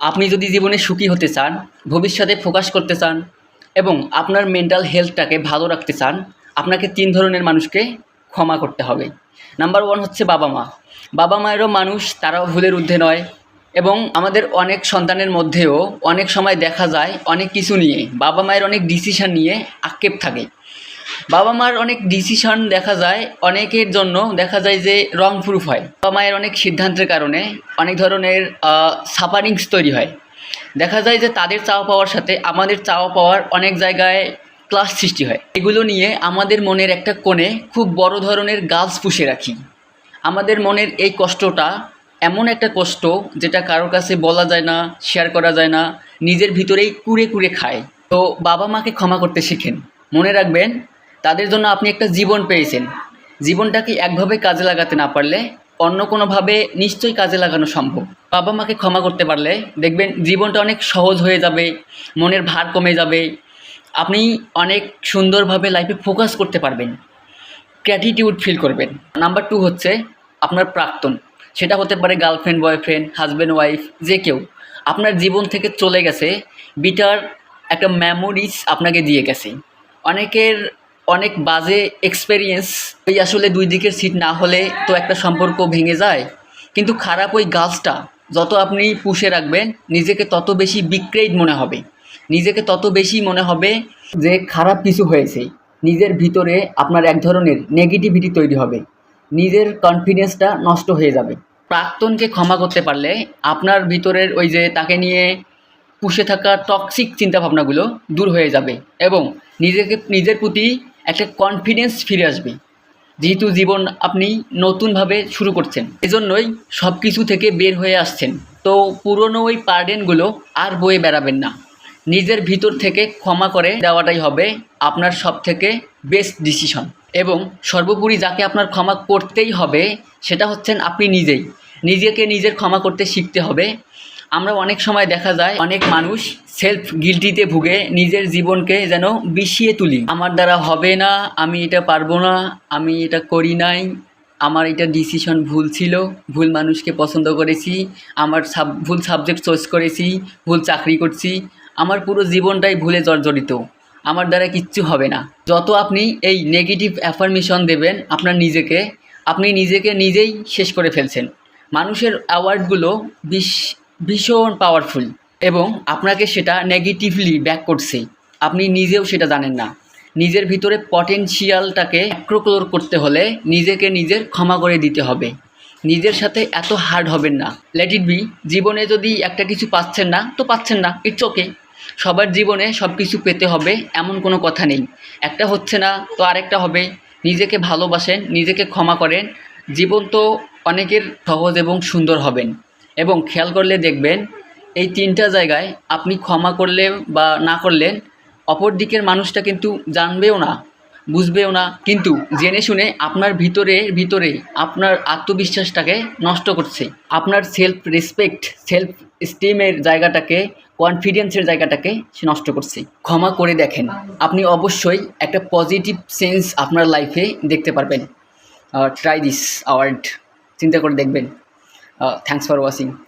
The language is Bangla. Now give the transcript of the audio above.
আপনি যদি জীবনে সুখী হতে চান, ভবিষ্যতে ফোকাস করতে চান এবং আপনার মেন্টাল হেলথটাকে ভালো রাখতে চান, আপনাকে তিন ধরনের মানুষকে ক্ষমা করতে হবে। নাম্বার ওয়ান হচ্ছে বাবা মা। বাবা মায়েরও মানুষ, তারাও ভুলের ঊর্ধ্বে নয় এবং আমাদের অনেক সন্তানের মধ্যেও অনেক সময় দেখা যায় অনেক কিছু নিয়ে, বাবা মায়ের অনেক ডিসিশান নিয়ে আক্ষেপ থাকে। বাবা মার অনেক ডিসিশন দেখা যায়, অনেকের জন্য দেখা যায় যে রং প্রুফ হয়। বাবা মায়ের অনেক সিদ্ধান্তের কারণে অনেক ধরনের সাফারিংস তৈরি হয়। দেখা যায় যে তাদের চাওয়া পাওয়ার সাথে আমাদের চাওয়া পাওয়ার অনেক জায়গায় ক্লাস সৃষ্টি হয়। এগুলো নিয়ে আমাদের মনের একটা কোণে খুব বড় ধরনের গাছ পুষে রাখি। আমাদের মনের এই কষ্টটা এমন একটা কষ্ট যেটা কারোর কাছে বলা যায় না শেয়ার করা যায় না, নিজের ভিতরেই কুড়ে কুড়ে খায়। তো বাবা মাকে ক্ষমা করতে শিখেন। মনে রাখবেন তাদের জন্য আপনি একটা জীবন পেয়েছেন। জীবনটাকে একভাবে কাজে লাগাতে না পারলে অন্য কোনোভাবে নিশ্চয়ই কাজে লাগানো সম্ভব। বাবা মাকে ক্ষমা করতে পারলে দেখবেন জীবনটা অনেক সহজ হয়ে যাবে, মনের ভার কমে যাবে। আপনি অনেক সুন্দরভাবে লাইফে ফোকাস করতে পারবেন। গ্র্যাটিটিউড ফিল করবেন। নাম্বার টু হচ্ছে আপনার প্রাক্তন। সেটা হতে পারে গার্লফ্রেন্ড বয়ফ্রেন্ড হাজব্যান্ড ওয়াইফ যে কেউ। আপনার জীবন থেকে চলে গেছে বিটার একটা মেমোরিজ আপনাকে দিয়ে গেছে। অনেকের অনেক বাজে এক্সপেরিয়েন্স ওই আসলে দুই দিকের সিট না হলে তো একটা সম্পর্ক ভেঙে যায়। কিন্তু খারাপ ওই গাছটা, যত আপনি পুষে রাখবেন, নিজেকে তত বেশি বিক্রেট মনে হবে। নিজেকে তত বেশি মনে হবে যে খারাপ কিছু হয়েছে। নিজের ভিতরে আপনার এক ধরনের নেগেটিভিটি তৈরি হবে। নিজের কনফিডেন্সটা নষ্ট হয়ে যাবে। প্রাক্তনকে ক্ষমা করতে পারলে আপনার ভিতরের ওই যে তাকে নিয়ে পুষে থাকা টক্সিক চিন্তাভাবনাগুলো দূর হয়ে যাবে এবং নিজেকে, নিজের প্রতি একটা কনফিডেন্স ফিরে আসবে। যেহেতু জীবন আপনি নতুনভাবে শুরু করছেন, এজন্যই সব কিছু থেকে বের হয়ে আসছেন। তো পুরনো ওই পার্ডেনগুলো আর বয়ে বেড়াবেন না। নিজের ভিতর থেকে ক্ষমা করে দেওয়াটাই হবে আপনার সব থেকে বেস্ট ডিসিশন এবং সর্বোপরি যাকে আপনার ক্ষমা করতেই হবে, সেটা হচ্ছেন আপনি নিজেই। নিজেকে নিজের ক্ষমা করতে শিখতে হবে। আমরা অনেক সময় দেখা যায় অনেক মানুষ সেলফ গিলটিতে ভুগে, নিজের জীবনকে যেন বিষিয়ে তুলি। আমার দ্বারা হবে না, আমি এটা পারব না, আমি এটা করি নাই, আমার এটা ডিসিশন ভুল ছিল, ভুল মানুষকে পছন্দ করেছি, আমার সাব, ভুল সাবজেক্ট চয়েস করেছি, ভুল চাকরি করছি, আমার পুরো জীবনটাই ভুলে জর্জরিত। আমার দ্বারা কিচ্ছু হবে না। যত আপনি এই নেগেটিভ অ্যাফার্মেশন দেবেন আপনার নিজেকে, আপনি নিজেকে নিজেই শেষ করে ফেলছেন। মানুষের অ্যাওয়ার্ডগুলো বিশ ভীষণ পাওয়ারফুল এবং আপনাকে সেটা নেগেটিভলি ব্যাক করছে। আপনি নিজেও সেটা জানেন না। নিজের ভিতরে পটেনশিয়ালটাকে অ্যাক্রোক্লোর করতে হলে নিজেকে নিজের ক্ষমা করে দিতে হবে। নিজের সাথে এত হার্ড হবেন না। লেট ইট বি জীবনে যদি একটা কিছু পাচ্ছেন না, তো পাচ্ছেন না। ইটস ওকে সবার জীবনে সব কিছু পেতে হবে এমন কোনো কথা নেই। একটা হচ্ছে না, তো আরেকটা হবে। নিজেকে ভালোবাসেন, নিজেকে ক্ষমা করেন। জীবন তো অনেকের সহজ এবং সুন্দর হবেন। এবং খেয়াল করলে দেখবেন এই তিনটা জায়গায় আপনি ক্ষমা করলে বা না করলেন, অপর দিকের মানুষটা কিন্তু জানবেও না, বুঝবেও না। কিন্তু জেনে শুনে আপনার ভিতরে ভিতরে আপনার আত্মবিশ্বাসটাকে নষ্ট করছে। আপনার সেলফ রেসপেক্ট সেলফ স্টিমের জায়গাটাকে কনফিডেন্সের জায়গাটাকে সে নষ্ট করছে। ক্ষমা করে দেখেন, আপনি অবশ্যই একটা পজিটিভ সেন্স আপনার লাইফে দেখতে পারবেন। ট্রাই দিস আওয়ার্ড চিন্তা করে দেখবেন। Uh, thanks for watching.